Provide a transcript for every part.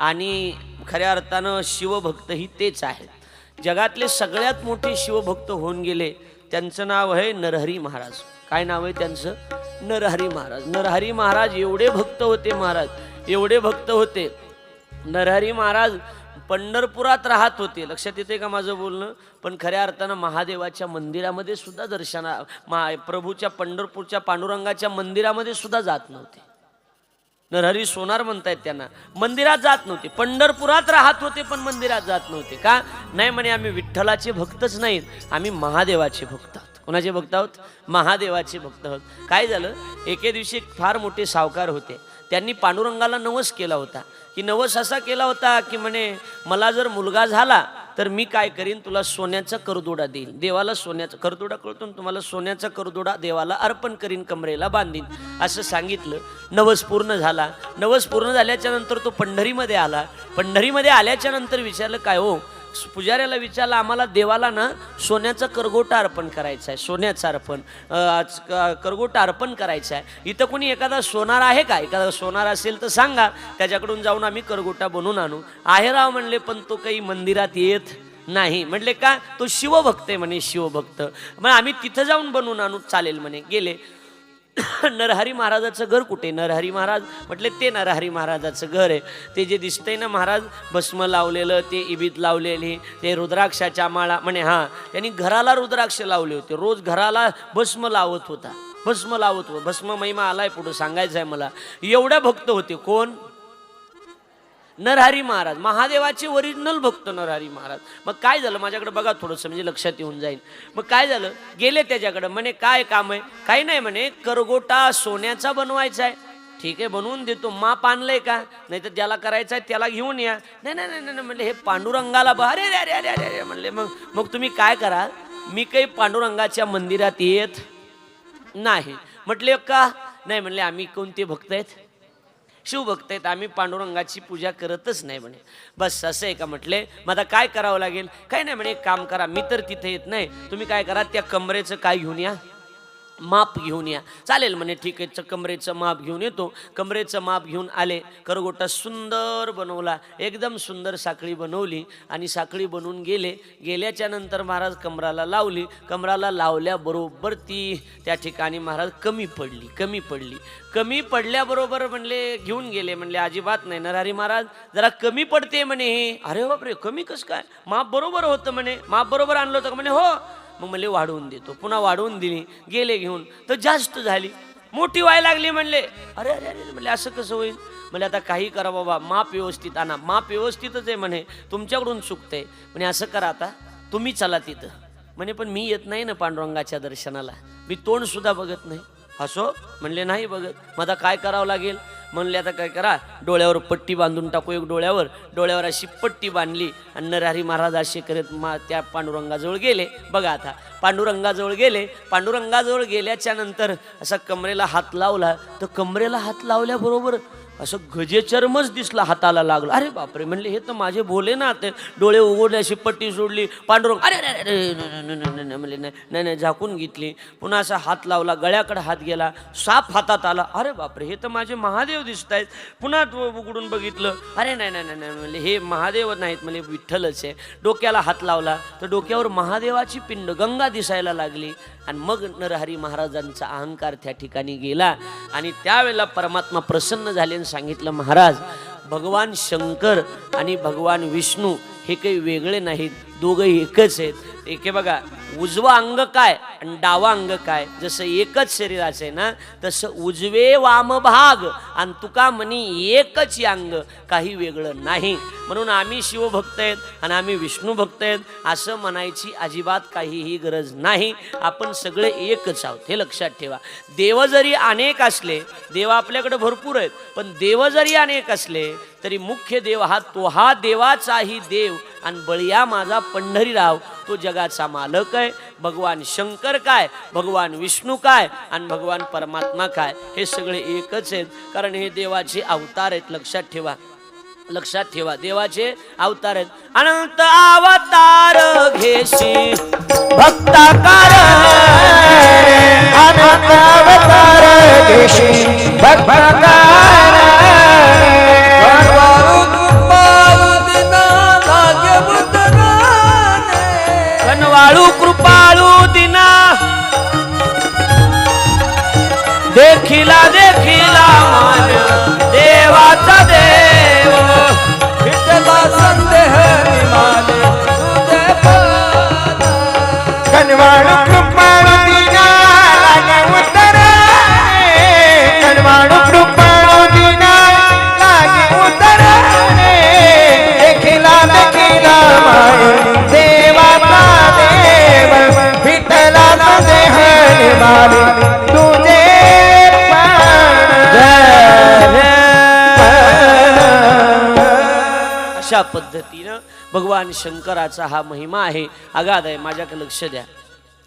आणि खऱ्या अर्थानं शिवभक्त ही तेच आहेत. जगातले सगळ्यात मोठे शिवभक्त होऊन गेले त्यांचं नाव आहे नरहरी महाराज. काय नाव आहे त्यांचं? नरहरी महाराज. नरहरी महाराज एवढे भक्त होते महाराज एवढे भक्त होते. नरहरी महाराज पंढरपुरात राहत होते. लक्षात येते का माझं बोलणं? पण खऱ्या अर्थानं महादेवाच्या मंदिरामध्ये सुद्धा दर्शना मा प्रभूच्या पंढरपूरच्या पांडुरंगाच्या मंदिरामध्ये सुद्धा जात नव्हते. नरहरी सोनार म्हणतायत त्यांना. मंदिरात जात नव्हते. पंढरपुरात राहत होते पण मंदिरात जात नव्हते. का? नाही म्हणे आम्ही विठ्ठलाचे भक्तच नाहीत. आम्ही महादेवाचे भक्त आहोत. कोणाचे भक्त आहोत? महादेवाचे भक्त आहोत. काय झालं? एके दिवशी फार मोठे सावकार होते. त्यांनी पांडुरंगाला नवस केला होता. की नवस असा केला होता की म्हणे मला जर मुलगा झाला तर मी काय करीन तुला सोन्याचा करदोडा देईन. देवाला सोन्याचा करदोडा कळतो तुम्हाला सोन्याचा करदोडा देवाला अर्पण करीन कमरेला बांधीन. असं सांगितलं. नवस पूर्ण झाला. नवस पूर्ण झाल्याच्यानंतर तो पंढरीमध्ये आला. पंढरीमध्ये आल्याच्यानंतर विचारलं काय हो पुजाऱ्याला विचारलं आम्हाला देवाला ना सोन्याचं करगोटा अर्पण करायचं आहे सोन्याचं अर्पण आज क- करगोटा अर्पण करायचं आहे इथं कोणी एखादा सोनार आहे का? एखादा सोनार असेल तर सांगा त्याच्याकडून जाऊन आम्ही करगोटा बनवून आणू. आहे राव म्हणले पण तो काही मंदिरात येत नाही. म्हणले का? तो शिवभक्त आहे म्हणे शिवभक्त. मग आम्ही तिथं जाऊन बनवून आणू चालेल म्हणे गेले. नरहरी महाराजाचं घर कुठे? नरहरी महाराज म्हटले ते नरहरी महाराजाचं घर आहे. ते जे दिसतंय ना महाराज भस्म लावलेलं ते इबीत लावलेली ते रुद्राक्षाच्या माळा म्हणे हां. त्यांनी घराला रुद्राक्ष लावले होते. रोज घराला भस्म लावत होता. भस्म लावत होता. भस्म महिमा आलाय पुढं सांगायचं आहे मला. एवढ्या भक्त होते. कोण? नरहरी महाराज महादेवाचे ओरिजिनल भक्त नरहरी महाराज. मग काय झालं माझ्याकडे बघा थोडंसं म्हणजे लक्षात येऊन जाईल. मग काय झालं? गेले त्याच्याकडं म्हणे काय काम आहे? काही नाही म्हणे करगोटा सोन्याचा बनवायचा आहे. ठीक आहे बनवून देतो. माप आणलंय का? नाही तर ज्याला करायचं आहे त्याला घेऊन या. नाही नाही नाही नाही म्हणले हे पांडुरंगाला बा अरे अरे अरे अरे अरे म्हणले मग मग तुम्ही काय करा? मी काही पांडुरंगाच्या मंदिरात येत नाही. म्हटले का? नाही म्हणले आम्ही कोणते भक्त आहेत? शिवभक्त आहेत आम्ही पांडुरंगाची पूजा करतच नाही म्हणे. बस असं आहे का म्हटले? मग आता काय करावं लागेल? काय नाही म्हणे काम करा मी तर तिथे येत नाही. तुम्ही काय करा त्या कमरेचं काय घेऊन या. माप घेऊन या. चालेल म्हणे ठीक आहे च- कमरेचं माप घेऊन येतो. कमरेचं माप घेऊन आले करगोटा सुंदर बनवला. एकदम सुंदर साखळी बनवली आणि साखळी बनवून गेले. गेल्याच्यानंतर महाराज कमराला लावली. कमराला लावल्याबरोबर ती त्या ठिकाणी महाराज कमी पडली कमी पडली. कमी पडल्याबरोबर म्हणले घेऊन गेले. म्हणले अजिबात नाही नरहरी महाराज जरा कमी पडते म्हणे हे. अरे बापरे कमी कसं काय? माप बरोबर होतं म्हणे. माप बरोबर आणलं होतं म्हणे हो. मग म्हणले वाढवून देतो. पुन्हा वाढवून दिली गेले घेऊन. तर जास्त झाली. मोठी व्हायला लागली म्हणले. अरे अरे अरे म्हणले असं कसं होईल? म्हणजे आता काही करा बाबा माप व्यवस्थित आणा. माप व्यवस्थितच आहे म्हणे. तुमच्याकडून चुकतंय. म्हणे असं करा आता. तुम्ही चला तिथं. म्हणे पण मी येत नाही ना पांडुरंगाच्या दर्शनाला. मी तोंडसुद्धा बघत नाही. असो? म्हणले नाही बघत. मग आता काय करावं लागेल? म्हणले आता काय करा डोळ्यावर पट्टी बांधून टाकू एक डोळ्यावर. डोळ्यावर अशी पट्टी बांधली आणि नरहरी महाराज असे करत मा त्या पांडुरंगाजवळ गेले. बघा आता पांडुरंगाजवळ गेले. पांडुरंगाजवळ गेल्याच्यानंतर असा कमरेला हात लावला. तर कमरेला हात लावल्याबरोबर असं गजेचर्मच दिसला हाताला लागलं. अरे बापरे म्हणले हे तर माझे भोले ना ते डोळे उघडले अशी पट्टी सोडली पांडुरंग अरे अरे अरे म्हणले नाही नाही नाही झाकून घेतली. पुन्हा असा हात लावला गळ्याकडे हात गेला साप हातात आला. अरे बापरे हे तर माझे महादेव दिसत आहेत पुन्हा तो उघडून बघितलं. अरे नाही नाही नाही नाही म्हणले हे महादेव नाहीत म्हणजे विठ्ठलच आहे. डोक्याला हात लावला तर डोक्यावर महादेवाची पिंड गंगा दिसायला लागली. आणि मग नरहरी महाराजांचा अहंकार त्या ठिकाणी गेला. आणि त्यावेळेला परमात्मा प्रसन्न झाले सांगितलं महाराज भगवान शंकर आणि भगवान विष्णू हे काही वेगळे नाहीत. दोघं एकच आहेत. एके बघा उजवा अंग काय आणि डावा अंग काय? जसं एकच शरीराचं आहे ना तसं उजवे वाम भाग आणि तुका म्हणी एकच अंग काही वेगळं नाही. म्हणून आम्ही शिवभक्त आहेत आणि आम्ही विष्णू भक्त आहेत असं म्हणायची अजिबात काहीही गरज नाही. आपण सगळे एकच आहोत हे लक्षात ठेवा. देव जरी अनेक असले देव आपल्याकडे भरपूर आहेत पण देव जरी अनेक असले तरी मुख्य देव हा तो हा देवाचाही देव आणि बळिया माझा पंढरीराव. तो जगाचा मालक आहे. भगवान शंकर काय? भगवान विष्णू काय? आणि भगवान परमात्मा काय? हे सगळे एकच आहेत. कारण हे देवाचे अवतार आहेत. लक्षात ठेवा. लक्षात ठेवा. देवाचे अवतार आहेत. अनंत अवतार घेशी. भक्ताकार. अनंत अवतार. अशा पद्धतीनं भगवान शंकराचा हा महिमा आहे. आगाध आहे माझ्याकडे लक्ष द्या.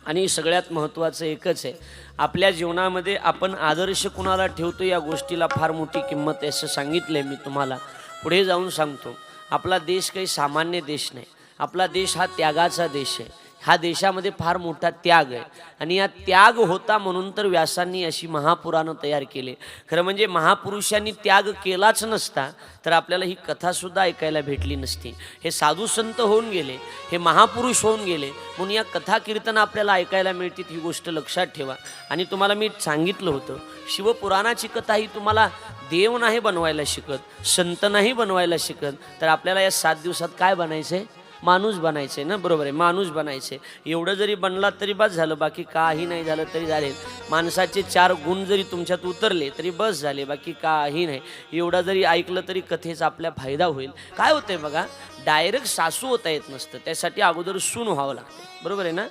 आणि सगळ्यात महत्त्वाचं एकच आहे. आपल्या जीवनामध्ये आपण आदर्श कुणाला ठेवतो या गोष्टीला फार मोठी किंमत आहे असं सांगितलं आहे मी तुम्हाला. पुढे जाऊन सांगतो. आपला देश काही सामान्य देश नाही. आपला देश हा त्यागाचा देश आहे. हा देशामध्ये फार मोठा त्याग आहे. आणि या त्याग होता म्हणून तर व्यासांनी अशी महापुराणं तयार केले. खरं म्हणजे महापुरुषांनी त्याग केलाच नसता तर आपल्याला ही कथासुद्धा ऐकायला भेटली नसती. हे साधू संत होऊन गेले हे महापुरुष होऊन गेले म्हणून या कथा कीर्तन आपल्याला ऐकायला मिळतील ही गोष्ट लक्षात ठेवा. आणि तुम्हाला मी सांगितलं होतं शिवपुराणाची कथा ही तुम्हाला देव नाही बनवायला शिकत संत नाही बनवायला शिकत तर आपल्याला या सात दिवसात काय बनायचं आहे माणूस बनायचे ना बरोबर आहे माणूस बनायचे. एवढं जरी बनला तरी बस झालं बाकी काही नाही झालं तरी झाले माणसाचे चार गुण जरी तुमच्यात उतरले तरी बस झाले बाकी काही नाही. एवढं जरी ऐकलं तरी कथेचा आपल्या फायदा होईल. काय होतंय बघा डायरेक्ट सासू होता येत नसतं त्यासाठी अगोदर सून व्हावं लागतं. बरोबर आहे ना?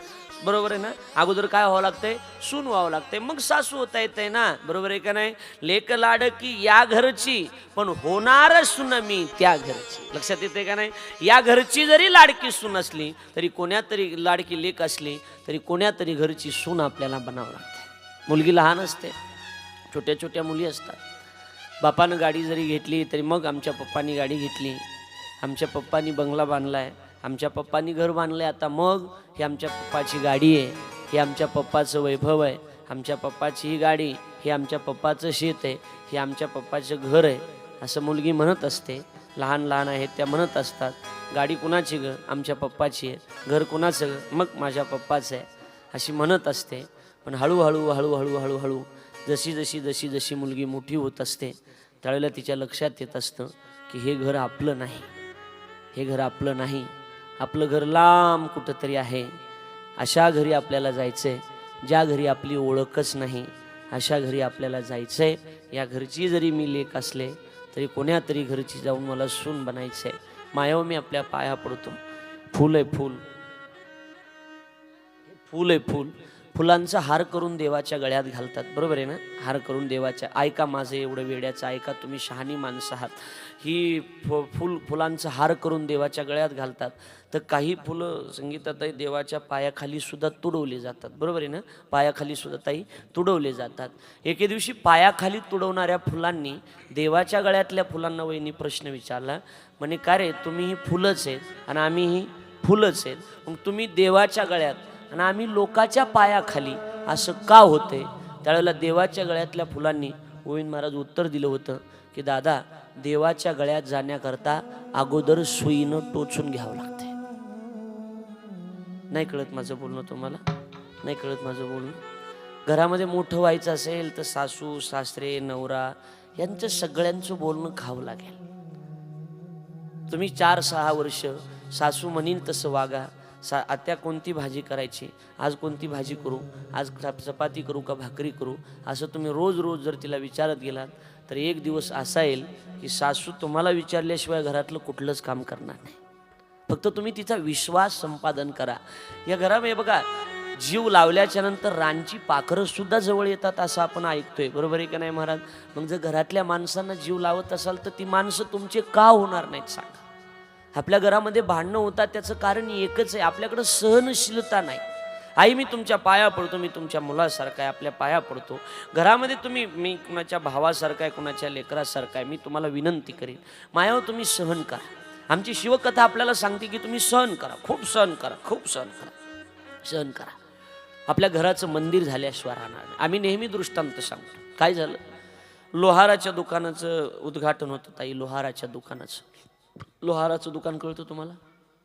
बरोबर आहे ना? अगोदर काय व्हावं लागतंय? सून व्हावं लागतंय. मग सासू होता येते ना? बरोबर आहे का नाही? लेक लाडकी या घरची पण होणार सून मी त्या घरची. लक्षात येते का नाही? या घरची जरी लाडकी सून असली तरी कोण्या तरी लाडकी लेक असली तरी कोण्या तरी घरची सून आपल्याला बनावं लागते. मुलगी लहान असते. छोट्या छोट्या मुली असतात. बापानं गाडी जरी घेतली तरी मग आमच्या पप्पानी गाडी घेतली. आमच्या पप्पानी बंगला बांधला आहे आमच्या पप्पानी घर बांधलंय आता मग ही आमच्या पप्पाची गाडी आहे. ही आमच्या पप्पाचं वैभव आहे. आमच्या पप्पाची ही गाडी ही आमच्या पप्पाचं शेत आहे. हे आमच्या पप्पाचं घर आहे. असं मुलगी म्हणत असते. लहान लहान आहेत त्या म्हणत असतात. गाडी कुणाची ग? आमच्या पप्पाची आहे. घर कुणाचं ग? मग माझ्या पप्पाचं आहे. अशी म्हणत असते. पण हळूहळू हळूहळू हळूहळू जशी जशी जशी जशी मुलगी मोठी होत असते त्यावेळेला तिच्या लक्षात येत असतं की हे घर आपलं नाही. हे घर आपलं नाही. आपलं घर लांब कुठंतरी आहे. अशा घरी आपल्याला जायचं आहे ज्या घरी आपली ओळखच नाही अशा घरी आपल्याला जायचं आहे या घरची जरी मी लेख असले तरी कोण्या तरी घरची जाऊन मला सून बनायचं आहे मायाव मी आपल्या पाया पडतो. फूल आहे फूल. फूल आहे फूल. फुलांचा हार करून देवाच्या गळ्यात घालतात. बरोबर आहे ना? हार करून देवाच्या. ऐका माझं एवढं वेड्याचं ऐका तुम्ही शहाणी माणसं आहात. ही फु फुल फुलांचा हार करून देवाच्या गळ्यात घालतात. तर काही फुलं संगीतातही देवाच्या पायाखाली सुद्धा तुडवली जातात. बरोबर आहे ना? पायाखाली सुद्धा ताई तुडवले जातात. एके दिवशी पायाखाली तुडवणाऱ्या फुलांनी देवाच्या गळ्यातल्या फुलांना वहिनी प्रश्न विचारला म्हणे का रे? तुम्ही ही फुलंच आहेत आणि आम्ही ही फुलंच आहेत. मग तुम्ही देवाच्या गळ्यात आणि आम्ही लोकाच्या पायाखाली असं का होते त्यावेळेला देवाच्या गळ्यातल्या फुलांनी गोविंद महाराज उत्तर दिलं होतं की दादा देवाच्या गळ्यात जाण्याकरता अगोदर सुईनं टोचून घ्यावं लागते नाही कळत माझं बोलणं तुम्हाला? नाही कळत माझं बोलणं? घरामध्ये मोठं व्हायचं असेल तर सासू सासरे नवरा यांचं सगळ्यांचं बोलणं खावं लागेल. तुम्ही चार सहा वर्ष सासू म्हणीन तसं वागा. सा आत्या कोणती भाजी करायची? आज कोणती भाजी करू? आज चपाती करू का भाकरी करू? असं तुम्ही रोज रोज जर तिला विचारत गेलात तर एक दिवस असा येईल की सासू तुम्हाला विचारल्याशिवाय घरातलं कुठलंच काम करणार नाही. फक्त तुम्ही तिचा विश्वास संपादन करा. या घरामध्ये बघा जीव लावल्याच्या नंतर रानची पाखरं सुद्धा जवळ येतात असं आपण ऐकतोय. बरोबर आहे का नाही महाराज? मग जर घरातल्या माणसांना जीव लावत असाल तर ती माणसं तुमचे का होणार नाहीत सांगा? आपल्या घरामध्ये भांडणं होतात त्याचं कारण एकच आहे आपल्याकडं सहनशीलता नाही. आई मी तुमच्या पाया पडतो मी तुमच्या मुलासारखा आहे आपल्या पाया पडतो. घरामध्ये तुम्ही मी कुणाच्या भावासारखा आहे कुणाच्या लेकरासारखा आहे मी तुम्हाला विनंती करेन मायावर तुम्ही सहन करा. आमची शिवकथा आपल्याला सांगते की तुम्ही सहन करा खूप सहन करा खूप सहन करा. सहन करा. आपल्या घराचं मंदिर झाल्याशिवाय राहणार आम्ही नेहमी दृष्टांत सांगतो. काय झालं? लोहाराच्या दुकानाचं उद्घाटन होतं ताई लोहाराच्या दुकानाचं. लोहाराचं दुकान कळतं तुम्हाला?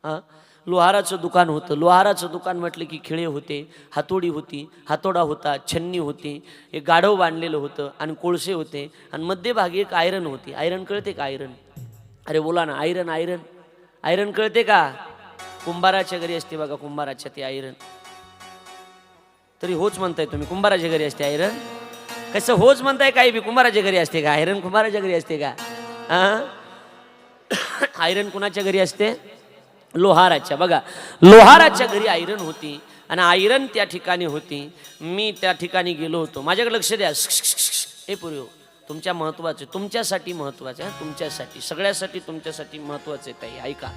हां? लोहाराचं दुकान होतं. लोहाराचं दुकान म्हटलं की खिळे होते हातोडी होती हातोडा होता छन्नी होती एक गाढव बांधलेलं होतं आणि कोळसे होते आणि मध्यभागी एक आयरन होती. आयरन कळते का आयरन? अरे बोला ना आयरन आयरन. आयरन कळते का? कुंभाराच्या घरी असते बघा कुंभाराच्या ते आयरन. तरी होच म्हणताय तुम्ही कुंभाराच्या घरी असते आयरन? कसं होच म्हणताय काही बी कुंभाराच्या घरी असते का? आयरन कुंभाराच्या घरी असते का? हां आयरन कुणाच्या घरी असते? लोहाराच्या. बघा लोहाराच्या घरी आयरन होती आणि आयरन त्या ठिकाणी होती. मी त्या ठिकाणी गेलो होतो. माझ्याकडे लक्ष द्या. हे पूर्वी तुमच्या महत्त्वाचे तुमच्यासाठी महत्त्वाचे तुमच्यासाठी सगळ्यासाठी तुमच्यासाठी महत्त्वाचे ताई. ऐका.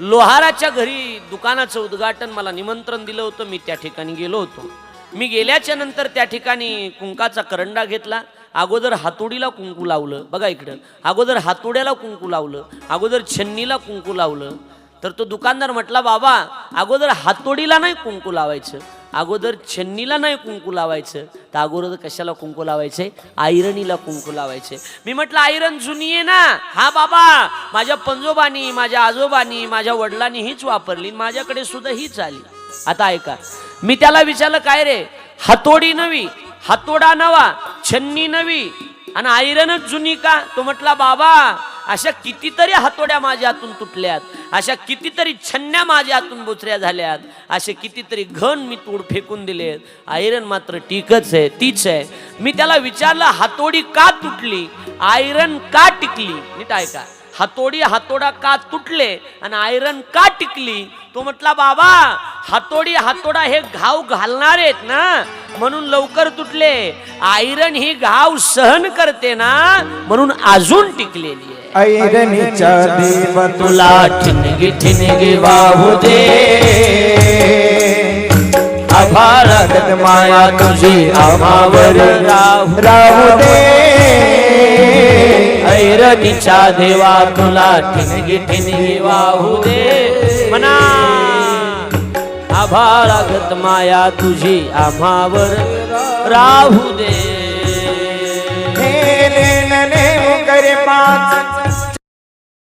लोहाराच्या घरी दुकानाचं उद्घाटन मला निमंत्रण दिलं होतं. मी त्या ठिकाणी गेलो होतो. मी गेल्याच्यानंतर त्या ठिकाणी कुंकाचा करंडा घेतला. अगोदर हातोडीला कुंकू लावलं. बघा इकडं. अगोदर हातोड्याला कुंकू लावलं. अगोदर छन्नीला कुंकू लावलं. तर तो दुकानदार म्हटला बाबा अगोदर हातोडीला नाही कुंकू लावायचं. अगोदर छन्नीला नाही कुंकू लावायचं. तर अगोदर कशाला कुंकू लावायचे? आयरणीला कुंकू लावायचे. मी म्हटलं आयरन जुनी आहे ना. हा बाबा माझ्या पंजोबानी माझ्या आजोबानी माझ्या वडिलांनी हीच वापरली. माझ्याकडे सुद्धा हीच आली. आता ऐका. मी त्याला विचारलं काय रे? हातोडी नवी? हातोडा नवा छन्नी नवी आणि आयरनच जुनी का? तो म्हटला बाबा अशा कितीतरी हातोड्या माझ्या हातून तुटल्यात अशा कितीतरी छन्न्या माझ्या हातून बोचऱ्या झाल्यात असे कितीतरी घन मी तूड फेकून दिलेत. आयरन मात्र टिकच आहे तीच आहे. मी त्याला विचारलं हातोडी का तुटली? आयरन का टिकली? नीट ऐका. हातोडी हातोडा का तुटले आणि आयरन का टिकली? तो म्हटला बाबा हातोडी हातोडा हे घाव घालणार आहेत ना म्हणून लवकर तुटले. आयरन ही घाव सहन करते ना म्हणून अजून टिकलेली आहे. ऐरणीच्या देव तुला ठिणगी ठिणगी वाहू दे. आभाळागत माया तुझी आम्हावर राहू राहू दे. ऐरणीच्या देवा तुला ठिणगी ठिणगी वाहू दे. म्हणा आभाळागत माया तुझी आम्हावर राहू दे. हे पाच.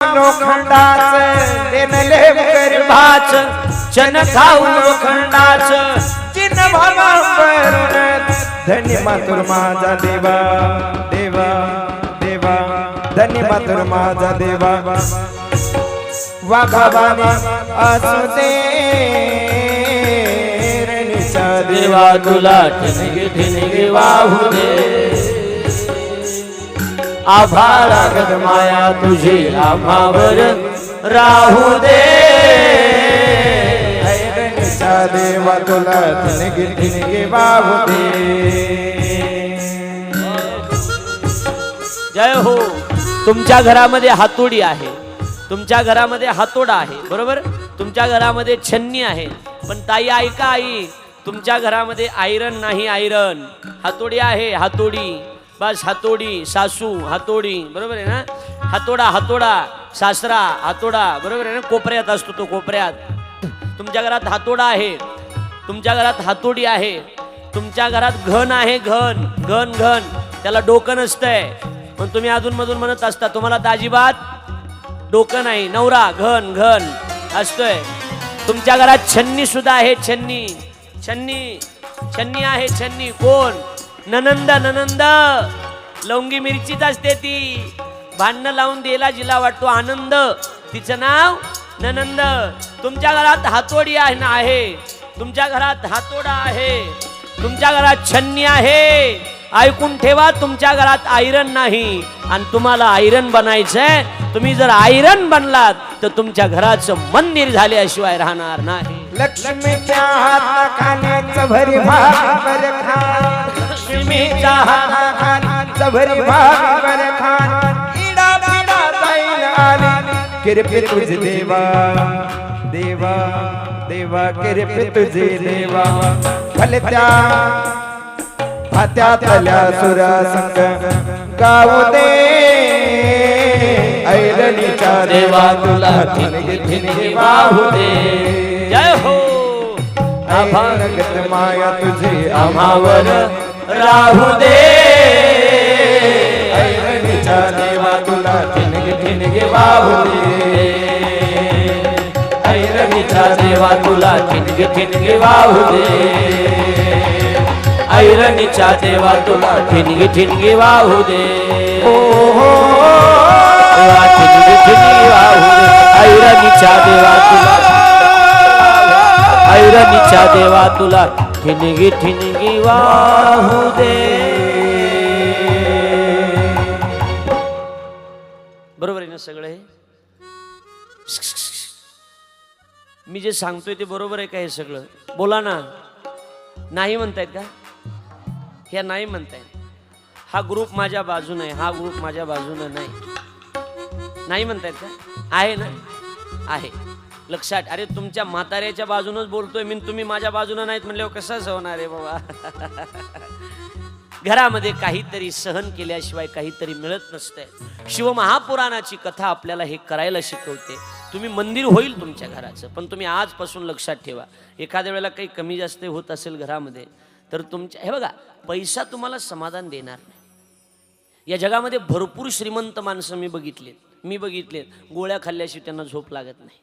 लोखंडाच चन खाऊ लोखंडाच चिन्ह भावा धन्य मातुर माझा देवा देवा. धन्य मातुर माझा देवा। वाघाबाने असू दे रणीच्या देवा। तुला ठिणगी ठिणगी वाहू दे आभाळागत माया तुझी आम्हावर राहू दे। ऐरणीच्या देवा तुला ठिणगी ठिणगी वाहू दे। जय हो। तुमच्या घरामध्ये हातोडी आहे. तुमच्या घरामध्ये हातोडा आहे. बरोबर? तुमच्या घरामध्ये छन्नी आहे. पण ताई ऐका आई. तुमच्या घरामध्ये आयरन नाही आयरन. हातोडी आहे हातोडी. बस हातोडी. सासू हातोडी. बरोबर आहे ना? हातोडा हातोडा. सासरा हातोडा. बरोबर आहे ना? कोपऱ्यात असतो तो कोपऱ्यात. तुमच्या घरात हातोडा आहे. तुमच्या घरात हातोडी आहे. तुमच्या घरात घन आहे घन. घन घन. त्याला डोकं नसतंय. पण तुम्ही अधूनमधून म्हणत असता तुम्हाला दाजीबात डोकं नाही. नवरा घन घन असतोय. तुमच्या घरात छन्नी सुद्धा आहे छन्नी. छन्नी छन्नी आहे छन्नी. कोण? ननंद ननंद. लवंगी मिरचीच असते ती. भांडणं लावून द्यायला जिला वाटतो. आनंद. तिचं नाव ननंद. तुमच्या घरात हातोडी आहे ना आहे? तुमच्या घरात हातोडा आहे. तुमच्या घरात छन्नी आहे. ऐकून ठेवा तुमच्या घरात आयरन नाही. आणि तुम्हाला आयरन बनायचंय. तुम्ही जर आयरन बनलात तर तुमच्या घराचं मंदिर झाल्याशिवाय राहणार नाही. लक्ष्मीच्या हात खाण्याचं भरी भाकर खान. लक्ष्मीच्या हात खाण्याचं भरी भाकर खान. इडा पिडा जाईल आली. कृपे तुझे देवा. देवा देवा कृपे तुझे देवा. फलत्या हात्यातल्या सुरा संग गाऊ दे. ऐरणीच्या देवा तुला वाहू दे. जय हो. आभार. आभारगत माया तुझे आम्हावर राहू दे. ऐरणीच्या देवा तुला ठिणगी ठिणगी वाहू दे. ऐरणीच्या देवा तुला ठिणगी ठिणगी वाहू दे. ऐरणीच्या देवा तुला ठिणगी ठिणगी वाहू दे. देवा ठिणगी ठिणगी वाहू दे. ऐरणीच्या देवा तुला ऐरणीच्या देवा तुला ठिणगी ठिणगी वाहू दे. बरोबर आहे ना सगळं? हे मी जे सांगतोय ते बरोबर आहे का हे सगळं? बोला ना. नाही म्हणतायत का? ह्या नाही म्हणतायत हा ग्रुप माझ्या बाजून आहे हा ग्रुप माझ्या बाजूनं नाही. नाही म्हणतायत का? आहे ना? आहे. लक्षात. अरे तुमच्या म्हाताऱ्याच्या बाजूनच बोलतोय मी तुम्ही माझ्या बाजूनं नाहीत म्हणल्यावर कसंच होणार आहे बाबा? घरामध्ये काहीतरी सहन केल्याशिवाय काहीतरी मिळत नसतंय. शिवमहापुराणाची कथा आपल्याला हे करायला शिकवते. तुम्ही मंदिर होईल तुमच्या घराचं पण तुम्ही आजपासून लक्षात ठेवा. एखाद्या वेळेला काही कमी जास्त होत असेल घरामध्ये तर तुमच्या हे बघा पैसा तुम्हाला समाधान देणार नाही. या जगामध्ये भरपूर श्रीमंत माणसं मी बघितलेत. मी बघितलेत. गोळ्या खाल्ल्याशिवाय त्यांना झोप लागत नाही.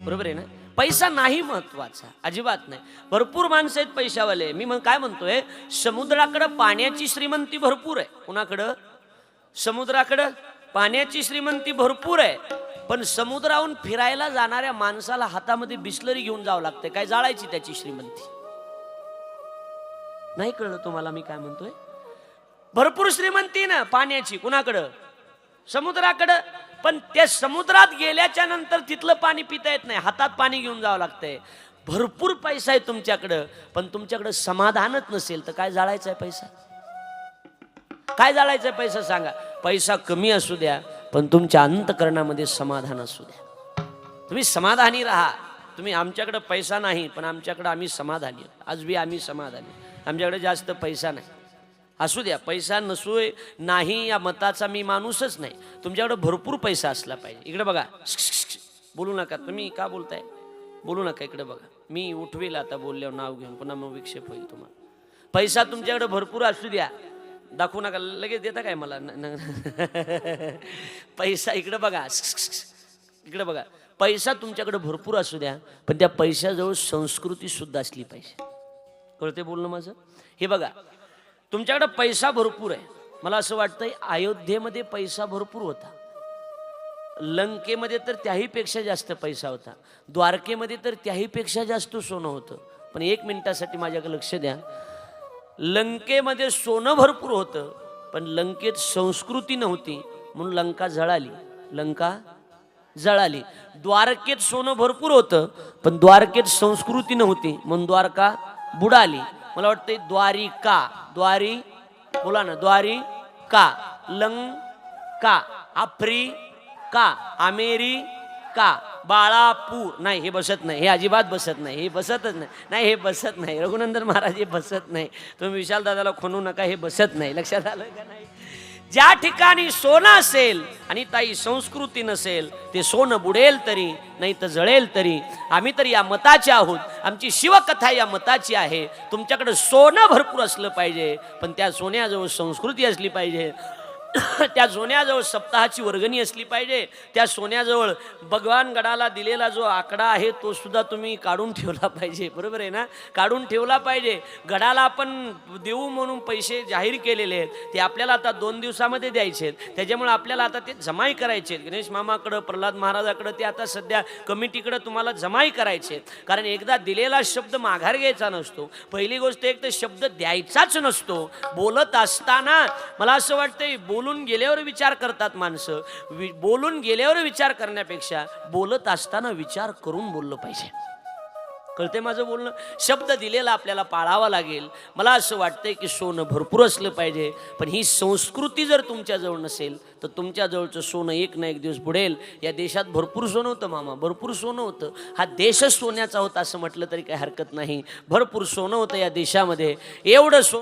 बरोबर आहे ना? पैसा नाही महत्त्वाचा. अजिबात नाही. भरपूर माणसं आहेत पैशावाले. मी मग काय म्हणतोय? समुद्राकडं पाण्याची श्रीमंती भरपूर आहे. कुणाकडं? समुद्राकडं पाण्याची श्रीमंती भरपूर आहे. पण समुद्राहून फिरायला जाणाऱ्या माणसाला हातामध्ये बिस्लरी घेऊन जावं लागते काय जाळायची त्याची श्रीमंती? नाही कळलं तुम्हाला मी काय म्हणतोय? भरपूर श्रीमंती ना पाण्याची कुणाकडं? समुद्राकडं. पण त्या समुद्रात गेल्याच्यानंतर तिथलं पाणी पिता येत नाही. हातात पाणी घेऊन जावं लागतंय. भरपूर पैसा आहे तुमच्याकडं पण तुमच्याकडं समाधानच नसेल तर काय जाळायचा आहे पैसा? काय जाळायचा आहे पैसा सांगा. पैसा कमी असू द्या पण तुमच्या अंतकरणामध्ये समाधान असू द्या. तुम्ही समाधानी राहा. तुम्ही आमच्याकडं पैसा नाही पण आमच्याकडं आम्ही समाधानी आज बी आम्ही समाधानी आमच्याकडे जास्त पैसा नाही. असू द्या पैसा नसू नाही या मताचा मी माणूसच नाही. तुमच्याकडे भरपूर पैसा असला पाहिजे. इकडे बघा. बोलू नका. तुम्ही का बोलताय? बोलू नका इकडे बघा. मी उठवेल आता बोलल्यावर नाव घेऊन. पुन्हा मग विक्षेप होईल तुम्हाला. पैसा तुमच्याकडे भरपूर असू द्या. दाखवू नका. लगेच देता काय मला? न- पैसा इकडे बघा. इकडे बघा. पैसा तुमच्याकडे भरपूर असू द्या पण त्या पैशाजवळ संस्कृती सुद्धा असली पाहिजे. कळते बोलणं माझं? हे बघा तुमच्याकडे पैसा भरपूर आहे. मला असं वाटतंय अयोध्येमध्ये पैसा भरपूर होता. लंकेमध्ये तर त्याहीपेक्षा जास्त पैसा होता. द्वारकेमध्ये तर त्याहीपेक्षा जास्त सोनं होतं. पण एक मिनिटासाठी माझ्याकडे लक्ष द्या. लंकेमध्ये सोनं भरपूर होतं पण लंकेत संस्कृती नव्हती म्हणून लंका जळाली. लंका जळाली. द्वारकेत सोनं भरपूर होतं पण द्वारकेत संस्कृती नव्हती म्हणून द्वारका बुडाली. मला वाटते द्वारिका. द्वारी बोला ना द्वारिका. लंका. आफ्रिका. अमेरिका. बाळापूर. नाही हे बसत नाही. हे अजिबात बसत नाही. हे बसतच नाही. नाही हे बसत नाही. रघुनंदन महाराज हे बसत नाही. तुम्ही विशाल दादाला खोनू नका. हे बसत नाही. लक्षात आलं का नाही? ज्या ठिकाणी सोनं असेल आणि ताई संस्कृती नसेल ते सोनं बुडेल तरी नाही तर जळेल तरी आम्ही तर या मताचे आहोत. आमची शिवकथा या मताची आहे. तुमच्याकडे सोनं भरपूर असलं पाहिजे पण त्या सोन्याजवळ संस्कृती असली पाहिजे. त्या सोन्याजवळ सप्ताहाची वर्गणी असली पाहिजे. त्या सोन्याजवळ भगवान गडाला दिलेला जो आकडा आहे तो सुद्धा तुम्ही काढून ठेवला पाहिजे. बरोबर आहे ना? काढून ठेवला पाहिजे. गडाला आपण देऊ म्हणून पैसे जाहीर केलेले आहेत ते आपल्याला आता दोन दिवसामध्ये द्यायचे आहेत. त्याच्यामुळे आपल्याला आता ते जमाई करायचे आहेत. गणेश मामाकडं प्रल्हाद महाराजाकडं ते आता सध्या कमिटीकडं तुम्हाला जमाई करायचे आहेत. कारण एकदा दिलेला शब्द माघार घ्यायचा नसतो. पहिली गोष्ट एक तर शब्द द्यायचाच नसतो. बोलत असताना मला असं वाटतंय बोलून गेल्यावर विचार करतात माणसं. वि- बोलून गेल्यावर विचार करण्यापेक्षा बोलत असताना विचार करून बोललं पाहिजे. कळते माझं बोलणं? शब्द दिलेला आपल्याला पाळावा लागेल. मला असं वाटतंय की सोनं भरपूर असलं पाहिजे पण ही संस्कृती जर तुमच्याजवळ नसेल तर तुमच्याजवळचं सोनं एक ना एक दिवस बुडेल. या देशात भरपूर सोनं होतं मामा भरपूर सोनं होतं. हा देशच सोन्याचा होता असं म्हटलं तरी काही हरकत नाही. भरपूर सोनं होतं या देशामध्ये. एवढं सोनं